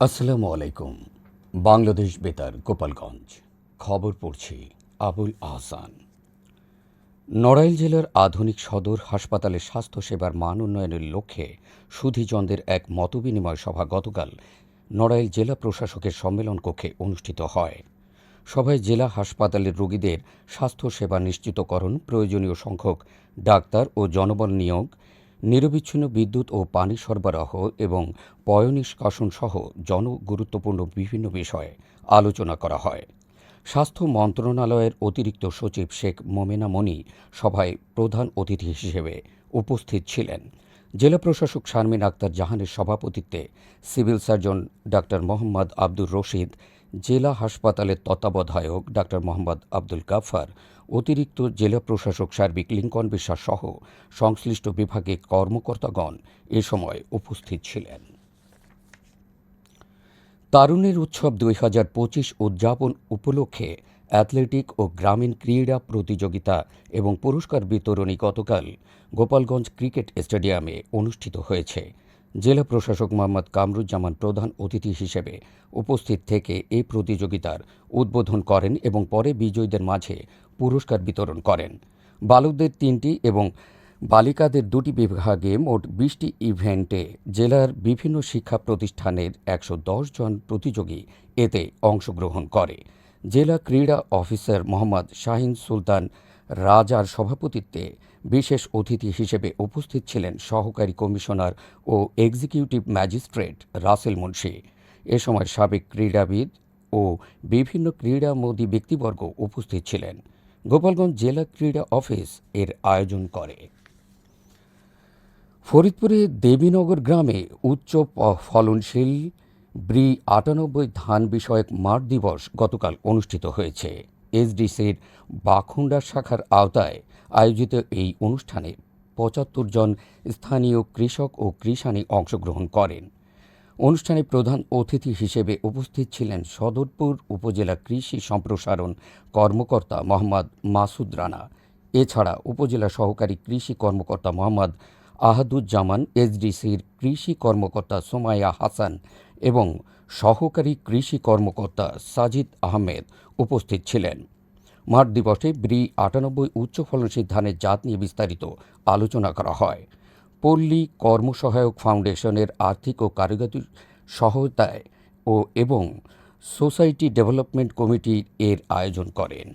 আসসালামু আলাইকুম। বাংলাদেশ বেতার, গোপালগঞ্জ। খবর পড়ছি আবুল আহসান। নড়াইল জেলার আধুনিক সদর হাসপাতালে স্বাস্থ্যসেবার মান উন্নয়নের লক্ষ্যে সুধীজনদের এক মতবিনিময় সভা গতকাল নড়াইল জেলা প্রশাসকের সম্মেলন কক্ষে অনুষ্ঠিত হয়। সভায় জেলা হাসপাতালের রোগীদের স্বাস্থ্যসেবা নিশ্চিতকরণ, প্রয়োজনীয় সংখ্যক ডাক্তার ও জনবল নিয়োগ নিরবিচ্ছিন্ন বিদ্যুৎ ও পানি সরবরাহ এবং পয়নিষ্কাশন সহ জনগুরুত্বপূর্ণ বিভিন্ন বিষয়ে আলোচনা করা হয়। স্বাস্থ্য মন্ত্রণালয়ের অতিরিক্ত সচিব শেখ মোমেনা মনি সভায় প্রধান অতিথি হিসেবে উপস্থিত ছিলেন। জেলা প্রশাসক শারমিন আক্তার জাহানের সভাপতিত্বে civil surgeon doctor Mohammad Abdur Rashid, জেলা হাসপাতালের তত্ত্বাবধায়ক ডাক্তার মোহাম্মদ আব্দুল গাফার অতিরিক্ত জেলা প্রশাসক সার্বিক লিঙ্কন বিশ্বাস সহ সংশ্লিষ্ট বিভাগে কর্মকর্তাগণ এ সময় উপস্থিত ছিলেন। তারুণের উৎসব দুই হাজার পঁচিশ উদযাপন উপলক্ষে অ্যাথলেটিক ও গ্রামীণ ক্রীড়া প্রতিযোগিতা এবং পুরস্কার বিতরণী গতকাল গোপালগঞ্জ ক্রিকেট স্টেডিয়ামে অনুষ্ঠিত হয়েছে। জেলা প্রশাসক মোহাম্মদ কামরুজ্জামান প্রধান অতিথি হিসেবে উপস্থিত থেকে এই প্রতিযোগিতার উদ্বোধন করেন এবং পরে বিজয়ীদের মাঝে পুরস্কার বিতরণ করেন। বালকদের তিনটি এবং বালিকাদের দুটি বিভাগে মোট বিশটি ইভেন্টে জেলার বিভিন্ন শিক্ষা প্রতিষ্ঠানের একশো দশ জন প্রতিযোগী এতে অংশগ্রহণ করে। জেলা ক্রীড়া অফিসার মোহাম্মদ শাহিন সুলতান রাজার সভাপতিত্বে বিশেষ অতিথি হিসেবে উপস্থিত ছিলেন সহকারী কমিশনার ও এক্সিকিউটিভ ম্যাজিস্ট্রেট রাসেল মুন্সি। এ সময় সাবেক ক্রীড়াবিদ ও বিভিন্ন ক্রীড়ামোদী ব্যক্তিবর্গ উপস্থিত ছিলেন। গোপালগঞ্জ জেলা ক্রীড়া অফিস এর আয়োজন করে। ফরিদপুরে দেবীনগর গ্রামে উচ্চ ফলনশীল ব্রি আটানব্বই ধান বিষয়ক মাঠ দিবস গতকাল অনুষ্ঠিত হয়েছে। এসডিসির বাখুন্ডা শাখার আওতায় আয়োজিত এই অনুষ্ঠানে পঁচাত্তর জন স্থানীয় কৃষক ও কৃষানি অংশগ্রহণ করেন। অনুষ্ঠানে প্রধান অতিথি হিসেবে উপস্থিত ছিলেন সদরপুর উপজেলা কৃষি সম্প্রসারণ কর্মকর্তা মোহাম্মদ মাসুদ রানা। এছাড়া উপজেলা সহকারী কৃষি কর্মকর্তা মোহাম্মদ আহাদুজ্জামান এসডিসির কৃষি কর্মকর্তা সোমায়া হাসান এবং সহকারী কৃষি কর্মকর্তা সাজিদ আহমেদ উপস্থিত ছিলেন। মাঠ দিবসে ব্রি আটানব্বই উচ্চ ফলনশীল ধানের জাত নিয়ে বিস্তারিত আলোচনা করা হয়। পল্লী কর্মসহায়ক ফাউন্ডেশনের আর্থিক ও কারিগরি সহায়তায় ও এবং সোসাইটি ডেভেলপমেন্ট কমিটি এর আয়োজন করেন।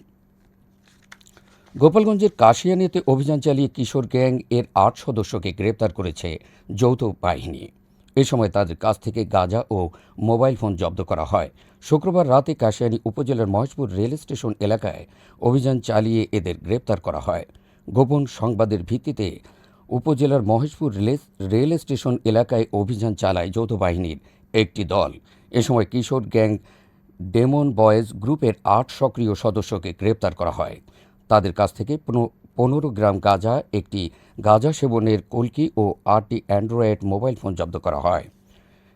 গোপালগঞ্জের কাশিয়ানিতে অভিযান চালিয়ে কিশোর গ্যাং এর আট সদস্যকে গ্রেপ্তার করেছে যৌথ বাহিনী। এ সময় তাদের কাছ থেকে গাঁজা ও মোবাইল ফোন জব্দ করা হয়। শুক্রবার রাতে কাশিয়ানী উপজেলার মহেশপুর রেল স্টেশন এলাকায় অভিযান চালিয়ে এদের গ্রেপ্তার করা হয়। গোপন সংবাদের ভিত্তিতে উপজেলার মহেশপুর রেল- স্টেশন এলাকায় অভিযান চালায় যৌথ বাহিনীর একটি দল। এ সময় কিশোর গ্যাং ডেমন বয়েজ গ্রুপের আট সক্রিয় সদস্যকে গ্রেপ্তার করা হয়। তাদের কাছ থেকে পনেরো গ্রাম গাঁজা, একটি গাঁজা সেবনের কলকি ও আটটি অ্যান্ড্রয়েড মোবাইল ফোন জব্দ করা হয়।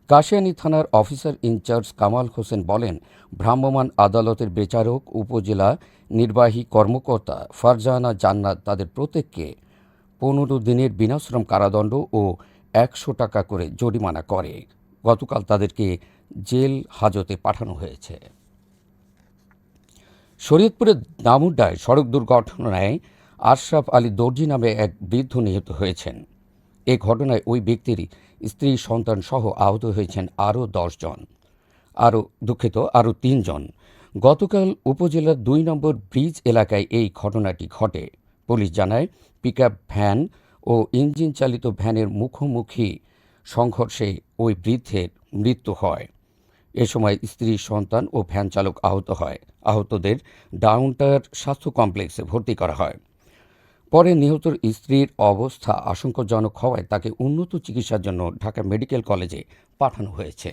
কাশিয়ানী থানার অফিসার ইনচার্জ কামাল হোসেন বলেন, ভ্রাম্যমাণ আদালতের বিচারক, উপজেলা নির্বাহী কর্মকর্তা ফারজানা জান্নাত তাদের প্রত্যেককে পনেরো দিনের বিনাশ্রম কারাদণ্ড ও একশো টাকা করে জরিমানা করে। গতকাল তাদেরকে জেল হাজতে পাঠানো হয়েছে। শরীয়তপুরের দামুড্ডায় সড়ক দুর্ঘটনায় আশরাফ আলী দর্জি নামে এক বৃদ্ধ নিহত হয়েছেন। এ ঘটনায় ওই ব্যক্তির স্ত্রী, সন্তান সহ আহত হয়েছেন আরও দশজন আরও দুঃখিত, আরও তিনজন গতকাল উপজেলার দুই নম্বর ব্রিজ এলাকায় এই ঘটনাটি ঘটে। পুলিশ জানায়, পিকআপ ভ্যান ও ইঞ্জিন চালিত ভ্যানের মুখোমুখি সংঘর্ষে ওই বৃদ্ধের মৃত্যু হয়। এ সময় স্ত্রী, সন্তান ও ভ্যান চালক আহত হয়। আহতদের ডাউনটার স্বাস্থ্য কমপ্লেক্সে ভর্তি করা হয়। পরে নিহতর স্ত্রীর অবস্থা আশঙ্কাজনক হওয়ায় তাকে উন্নত চিকিৎসার জন্য ঢাকা মেডিকেল কলেজে পাঠানো হয়েছে।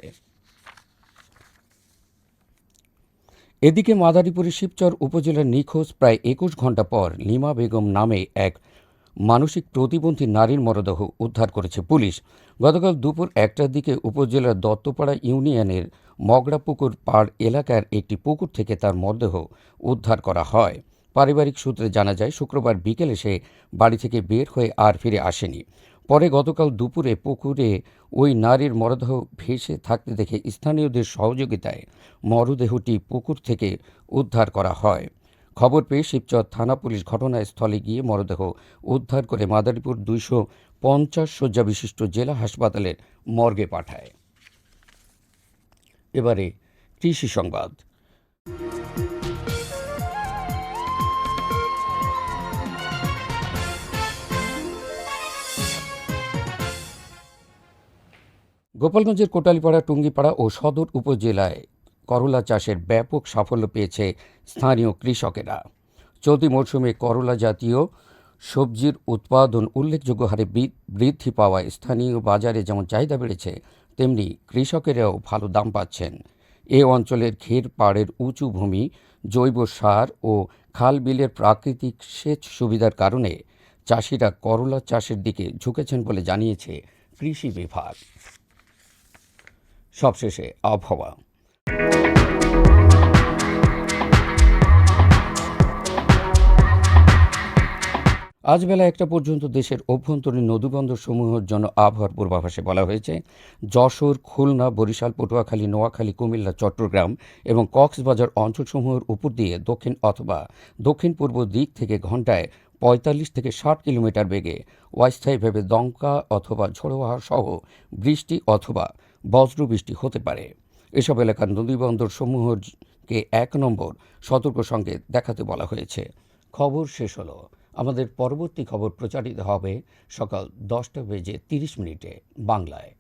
এদিকে মাদারীপুরের শিবচর উপজেলার নিখোঁজ প্রায় একুশ ঘণ্টা পর লিমা বেগম নামে এক মানসিক প্রতিবন্ধী নারীর মরদেহ উদ্ধার করেছে পুলিশ। গতকাল দুপুর একটার দিকে উপজেলার দত্তপাড়া ইউনিয়নের মগড়াপুকুর পাড় এলাকার একটি পুকুর থেকে তার মরদেহ উদ্ধার করা হয়। পারিবারিক সূত্রে জানা যায়, শুক্রবার বিকেলে সে বাড়ি থেকে বের হয়ে আর ফিরে আসেনি। পরে গতকাল দুপুরে পুকুরে ওই নারীর মরদেহ ভেসে থাকতে দেখে স্থানীয়দের সহযোগিতায় মরদেহটি পুকুর থেকে উদ্ধার করা হয়। খবর পেয়ে শিবচর থানা পুলিশ ঘটনাস্থলে গিয়ে মরদেহ উদ্ধার করে মাদারীপুর দুইশো পঞ্চাশ শয্যা বিশিষ্ট জেলা হাসপাতালের মর্গে পাঠায়। এবারে কৃষি সংবাদ। গোপালগঞ্জের কোটালীপাড়া, টুঙ্গিপাড়া ও সদর উপজেলায় করলা চাষের ব্যাপক সাফল্য পেয়েছে স্থানীয় কৃষকেরা। চলতি মরশুমে করলা জাতীয় সবজির উৎপাদন উল্লেখযোগ্য হারে বৃদ্ধি পাওয়ায় স্থানীয় বাজারে যেমন চাহিদা বেড়েছে, তেমনি কৃষকেরাও ভালো দাম পাচ্ছেন। এ অঞ্চলের ঘের পাড়ের উঁচু ভূমি, জৈব সার ও খাল বিলের প্রাকৃতিক সেচ সুবিধার কারণে চাষিরা করলা চাষের দিকে ঝুঁকেছেন বলে জানিয়েছে কৃষি বিভাগ। সবশেষে আবহাওয়া। আজ বেলা একটা পর্যন্ত দেশের অভ্যন্তরীণ নদীবন্দর সমূহের জন্য আবহাওয়ার পূর্বাভাসে বলা হয়েছে, যশোর, খুলনা, বরিশাল, পটুয়াখালী, নোয়াখালী, কুমিল্লা, চট্টগ্রাম এবং কক্সবাজার অঞ্চলসমূহের উপর দিয়ে দক্ষিণ অথবা দক্ষিণ পূর্ব দিক থেকে ঘন্টায় পঁয়তাল্লিশ থেকে ষাট কিলোমিটার বেগে অস্থায়ীভাবে দমকা অথবা ঝোড়ো হাওয়া সহ বৃষ্টি অথবা বজ্রবৃষ্টি হতে পারে। এসব এলাকার নদীবন্দর সমূহকে এক নম্বর সতর্ক সংকেত দেখাতে বলা হয়েছে। খবর শেষ হলো। আমাদের পরবর্তী খবর প্রচারিত হবে সকাল দশটা বেজে তিরিশ মিনিটে বাংলায়।